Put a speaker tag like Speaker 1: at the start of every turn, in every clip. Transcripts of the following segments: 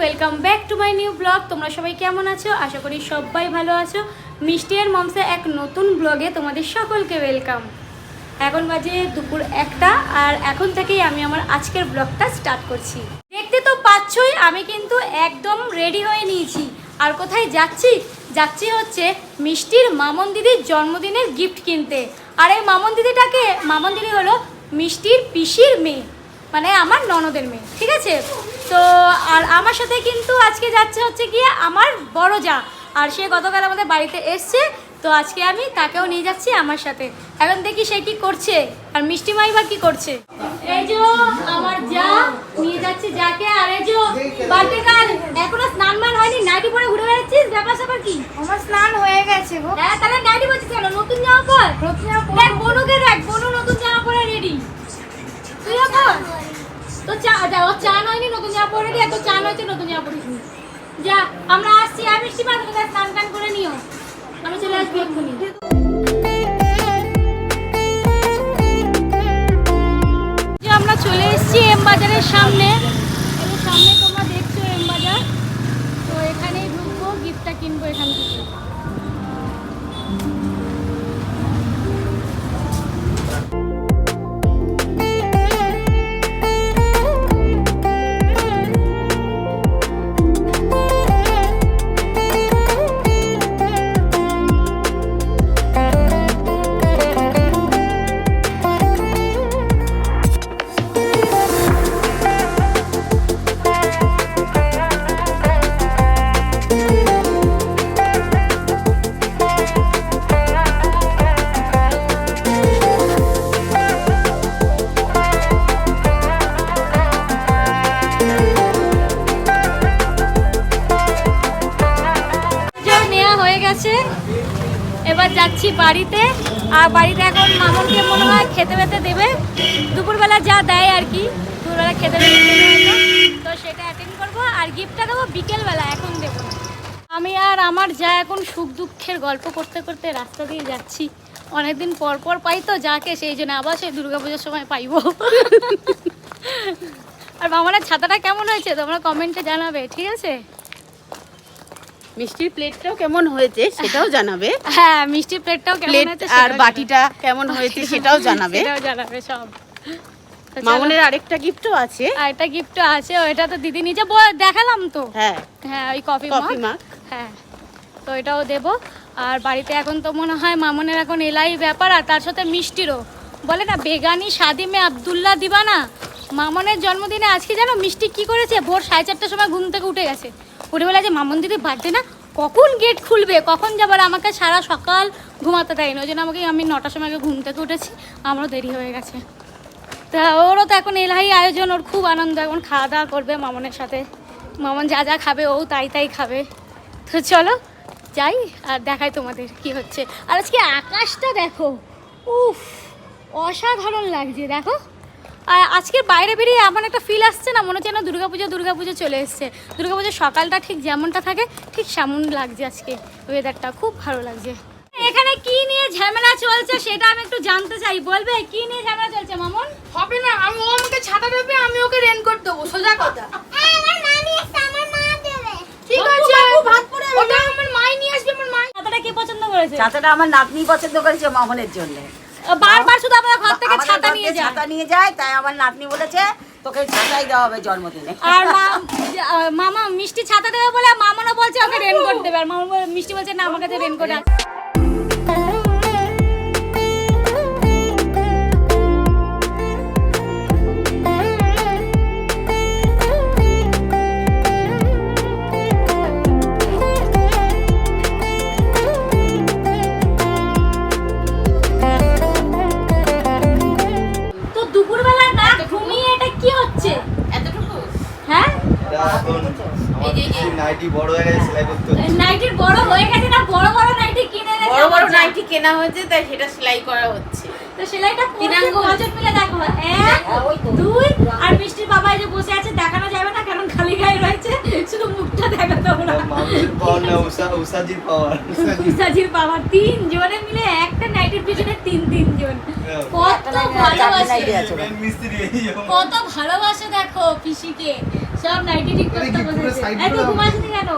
Speaker 1: Welcome back to my new blog তোমরা সবাই কেমন আছো? আশা করি সবাই ভালো আছো। মিষ্টি আর মমসে এক নতুন ব্লগে তোমাদের সকলকে ওয়েলকাম এখন বাজে দুপুর একটা, আর এখন থেকেই আমি আমার আজকের ব্লগটা স্টার্ট করছি। দেখতে তো পাচ্ছই, আমি কিন্তু একদম রেডি হয়ে নিয়েছি। আর কোথায় যাচ্ছি? যাচ্ছি হচ্ছে মিষ্টির মামন দিদির জন্মদিনের গিফট কিনতে। আর এই মামন দিদিটাকে, মামন দিদি হলো মিষ্টির পিসির মেয়ে। মানে আমার ননদের মেয়ে, ঠিক আছে? তো আর আমার সাথে কিন্তু আজকে যাচ্ছে হচ্ছে গিয়ে আমার বড় যা। আর সে গতকাল আমাদের বাড়িতে এসছে তো আজকে আমি তাকেও নিয়ে যাচ্ছি আমার সাথে। এখন দেখি সে কি করছে আর মিষ্টি মাই বা কি করছে। এই যে আমার যা নিয়ে যাচ্ছে যাকে। আর এই যে বাড়িতে কাল এখনও স্নান মান হয়নি নাইটি পরে ঘুরে বেড়াচ্ছিস? ব্যাপার স্যাপার কি?
Speaker 2: আমার স্নান হয়ে গেছে গো।
Speaker 1: হ্যাঁ তাহলে নাইটি বলছিস কেন? নতুন জামা পর?
Speaker 2: নতুন জামা পরবো।
Speaker 1: নতুন জামা পরে দিয়ে তো চা নয়ছে নতুন জামা পরিস যা, আমরা আসছি আমি মিষ্টি মা তোকে স্নান টান করে নিও। আমি চলে আসবি এক্ষুনি। আমরা চলে এসেছি এম বাজারের সামনে। সামনে তোমরা দেখছ এম বাজার। তো এখানেই ঢুকবো, গিফটটা কিনবো এখান থেকে। যাচ্ছি বাড়িতে। আর বাড়িতে এখন মামনকে মনে হয় খেতে বেতে দেবে। দুপুরবেলা যা দেয় আর কি, দুপুরবেলা খেতে তো সেটা অ্যাটেন্ড করব। আর গিফটটা দেবো বিকেলবেলা, এখন দেবো আমি আর আমার যা এখন সুখ দুঃখের গল্প করতে করতে রাস্তা দিয়ে যাচ্ছি। অনেকদিন পর পর পাই তো যাকে, সেই জন্য আবার সেই দুর্গাপুজোর সময় পাইবো। আর মামার ছাতাটা কেমন হয়েছে? তোমরা কমেন্টে জানাবে, ঠিক আছে?
Speaker 3: মিষ্টির প্লেটটাও কেমন হয়েছে সেটাও জানাবে।
Speaker 1: হ্যাঁ মিষ্টি প্লেটটাও কেমন হয়েছে
Speaker 3: আর বাটিটা কেমন হয়েছে সেটাও জানাবে।
Speaker 1: সেটাও জানাবে সব।
Speaker 3: মামনের আরেকটা গিফটও আছে।
Speaker 1: আর একটা গিফট আছে ওইটা তো দিদি নিজে দেখালাম তো।
Speaker 3: হ্যাঁ।
Speaker 1: হ্যাঁ ওই কফি
Speaker 3: কফি
Speaker 1: হ্যাঁ তো এটাও দেব। আর বাড়িতে এখন তো মনে হয় মামনের এখন এলাই ব্যাপার আর তার সাথে মিষ্টিরও। বলে না বেগানি সাদিমে আবদুল্লাহ দিবানা। মামনের জন্মদিনে আজকে জানো মিষ্টি কি করেছে? ভোর সাড়ে চারটার সময় ঘুম থেকে উঠে গেছে। বলে যে মামন দিদি বার্থডে না, কখন গেট খুলবে? কখন যাবার আমাকে সারা সকাল ঘুমাতে দেয়নি। ওই জন্য আমাকে আমি নটার সময় আগে ঘুম থেকে উঠেছি। আমারও দেরি হয়ে গেছে। তা ওরও তো এখন এলাহি আয়োজন। ওর খুব আনন্দ। এখন খাওয়া দাওয়া করবে মামনের সাথে। মামন যা যা খাবে, ও তাই তাই খাবে। তো চলো, যাই আর দেখাই তোমাদের কি হচ্ছে। আর আজকে আকাশটা দেখো। উফ, অসাধারণ লাগছে। দেখো। আর আজকে বাইরে বেরিয়ে এমন একটা ফিল আসছে না মনে হচ্ছে না দুর্গাপুজো দুর্গাপুজো চলে এসছে। দুর্গাপুজোর সকালটা ঠিক যেমনটা থাকে ঠিক সেমন লাগছে আজকে ওয়েদারটা খুব ভালো লাগছে। এখানে কি নিয়ে ঝামেলা চলছে সেটা আমি একটু জানতে চাই। বলবে কি নিয়ে ঝামেলা চলছে মামুন?
Speaker 2: হবে না আমি ও আমাকে ছাতা দেবে আমি ওকে রেনকোট দেবো সোজা কথা। ঠিক আছে ওটা আমার মাই নিয়ে আসবে আমার মাই
Speaker 1: ছাতাটা কি পছন্দ করেছে?
Speaker 4: ছাতাটা আমার নাতনি পছন্দ করেছে মামনের জন্য।
Speaker 1: বারবার শুধু আমাদের ঘর থেকে ছাতা নিয়ে যায়।
Speaker 4: ছাতা নিয়ে যায় তাই আমার নাতনি বলেছে তোকে ছাতাই দেওয়া হবে জন্মদিনে।
Speaker 1: আর মামা মিষ্টি ছাতা দেবে বলে মামনও বলছে ওকে রেনকোট দেবে। আর মামা বলে- মিষ্টি বলছে না আমার কাছে রেনকোট আছে।
Speaker 5: নাইটি বড় হয়ে গেছে সেলাই করতে।
Speaker 1: নাইটির বড় হয়ে গেছে না বড় বড় নাইটি কিনে এনেছে
Speaker 3: বড় বড় নাইটি কেনা হয়েছে তাই সেটা সেলাই করা হচ্ছে।
Speaker 1: তো সেলাইটা
Speaker 3: তিন
Speaker 1: তিন
Speaker 3: আঙ্গুল।
Speaker 1: আঙ্গুল মিলে দেখো এক দুই আর মিষ্টির বাবা এই যে বসে আছে দেখানো যাবে না কারণ খালি গায়ে রয়েছে শুধু মুখটা দেখো তোমরা
Speaker 5: পাওয়ার না উষা উষাজির পাওয়ার।
Speaker 1: সাজির বাবা তিন জনে মিলে একটা নাইটের পিছনে তিন তিন জন কত ভালোবাসে।
Speaker 4: নাইটি।
Speaker 1: কত ভালোবাসে দেখো পিসিকে। সব নাইটি ঠিক করতে
Speaker 6: এত
Speaker 1: ঘুমাসনি কেন?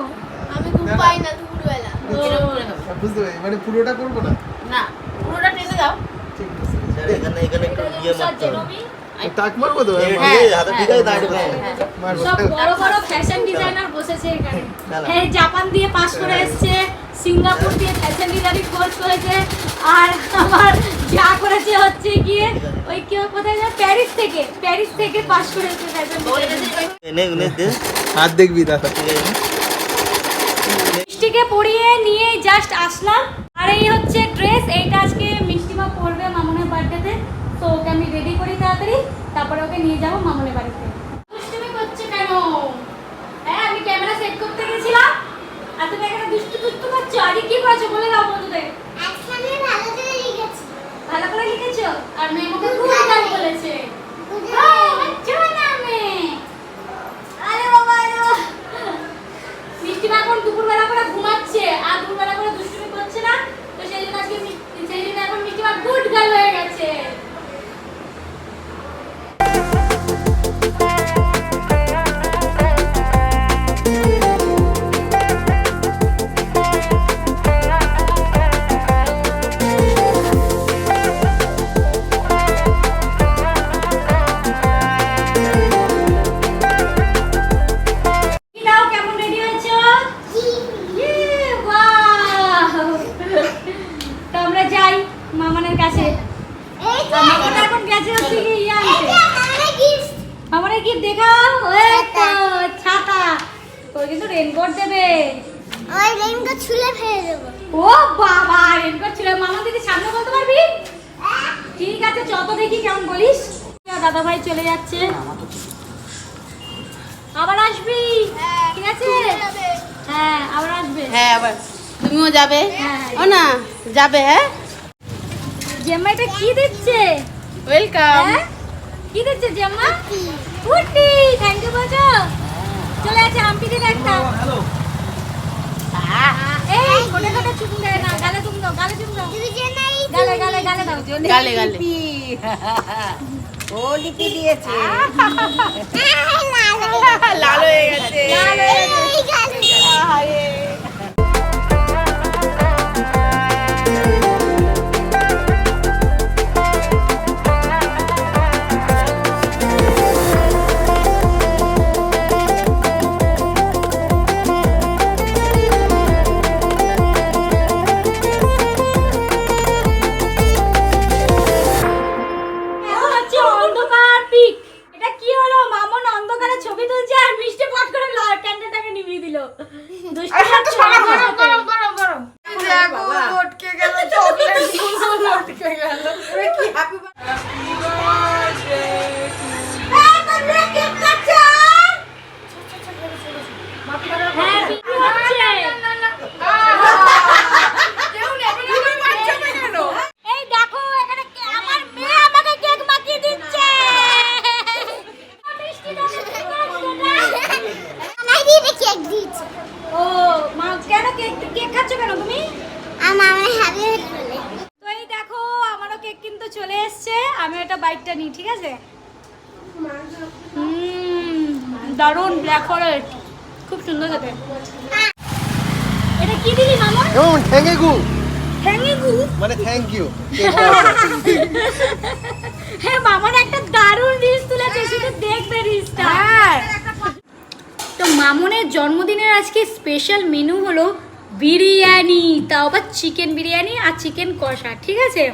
Speaker 2: আমি ঘুম পাই না দুপুরবেলা।
Speaker 3: দাও।
Speaker 6: বুঝতে পারি। মানে পুরোটা করব না?
Speaker 3: না পুরোটা টেনে দাও।
Speaker 6: ঠিক আছে।
Speaker 5: এখানে এখানে একটু মারতে হবে।
Speaker 6: টাক মারবো তো?
Speaker 3: হ্যাঁ,
Speaker 5: ঠিক আছে, হাতে ঠিক আছে দাঁড়িয়ে
Speaker 3: হ্যাঁ,
Speaker 5: থাকো।
Speaker 3: হ্যাঁ।
Speaker 6: মারবো
Speaker 1: সব বড় বড় ফ্যাশন ডিজাইনার বসেছে এখানে। হ্যাঁ জাপান দিয়ে পাশ করে এসেছে। সিঙ্গাপুর দিয়ে ফ্যাশন ডিজাইনিং কোর্স করেছে আর আমার যা করেছে হচ্ছে গিয়ে ওই কেউ কোথায় যায় প্যারিস থেকে প্যারিস থেকে পাস করেছে ফ্যাশন
Speaker 6: হাত দেখবি দাদা।
Speaker 1: মিষ্টিকে পরিয়ে নিয়ে জাস্ট আসলাম। আর এই হচ্ছে ড্রেস এইটা আজকে মিষ্টিমা পরবে মামনের বার্থডেতে তো। ওকে আমি রেডি করি তাড়াতাড়ি। তারপরে ওকে নিয়ে যাব মামনের বাড়িতে দুষ্টুমি করছে কেন হ্যাঁ আমি ক্যামেরা সেট করতে গেছিলাম আর তুমি এখানে দুষ্টু দুষ্টু করছ আজকে কি করেছ বলে দাও বন্ধুদের ভালো করে লিখেছো আর মেয়ে আমাকে খুব গান বলেছে ও, আচ্ছা না মেয়ে। আরে বাবা, আরে বাবা। মিষ্টিমা এখন দুপুরবেলা করে ঘুমাচ্ছে, আর দুপুরবেলা করে দুষ্টুমি করছে না। তো সেই জন্য আজকে মিষ্টি- সেই জন্য এখন মিষ্টিমা গুড গার্ল হয়ে গেছে। এখন গেছে হচ্ছে কি ইয়ে কি দেখাও ওই তো ছাতা তোর কিন্তু রেনকোট দেবে ও বাবা রেনকোট ছিল মামা দিদি সামনে বলতে পারবি ঠিক আছে যত দেখি কেমন বলিস দাদা ভাই চলে যাচ্ছে আবার আসবি ঠিক আছে হ্যাঁ আবার আসবে।
Speaker 3: হ্যাঁ আবার। তুমিও যাবে।
Speaker 1: হ্যাঁ।
Speaker 3: ও না যাবে হ্যাঁ?
Speaker 1: জেম্মা এটা কি দিচ্ছে?
Speaker 3: ওয়েলকাম।
Speaker 1: হ্যাঁ? কি দিচ্ছে জেম্মা? ফুটি থ্যাংক ইউ বলছো চলে আছে আম্পি দিন একটা এই কোটে কোটে চুম দেয় না গালে চুম দাও গালে চুম দাও। গালে গালে গালে দাও।
Speaker 3: গালে গালে।
Speaker 4: ও লিপি দিয়েছে।
Speaker 3: লাল হয়ে গেছে।
Speaker 1: লাল হয়ে গেছে। নিই ঠিক আছে? হুম দারুণ ব্ল্যাক ফরেস্ট খুব সুন্দর খেতে। এটা কি দিলি মামা?
Speaker 6: এবং থ্যাংক ইউ
Speaker 1: হ্যাঙ্গি গু?
Speaker 6: মানে থ্যাংক ইউ
Speaker 1: হ্যাঁ মামার একটা দারুণ রিলস তুলেছে শুধু দেখবে রিলসটা তো মামনের জন্মদিনের আজকে স্পেশাল মেনু হলো বিরিয়ানি তাও আবার চিকেন বিরিয়ানি আর চিকেন কষা ঠিক আছে?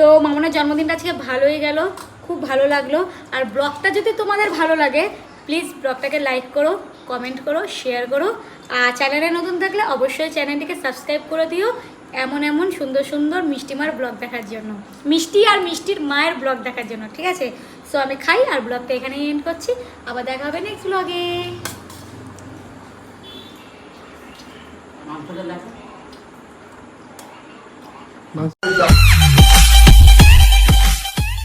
Speaker 1: সো মামনের জন্মদিনটা আজকে ভালোই গেল খুব ভালো লাগল। আর ব্লগটা যদি তোমাদের ভালো লাগে প্লিজ ব্লগটাকে লাইক করো কমেন্ট করো শেয়ার করো। আর চ্যানেলে নতুন থাকলে অবশ্যই চ্যানেলটিকে সাবস্ক্রাইব করে দিও এমন এমন সুন্দর সুন্দর মিষ্টিমার ব্লগ দেখার জন্য। মিষ্টি আর মিষ্টির মায়ের ব্লগ দেখার জন্য ঠিক আছে? সো আমি খাই আর ব্লগটা এখানেই এন্ড করছি। আবার দেখা হবে নেক্সট ব্লগে
Speaker 3: মাংসটা দেখো।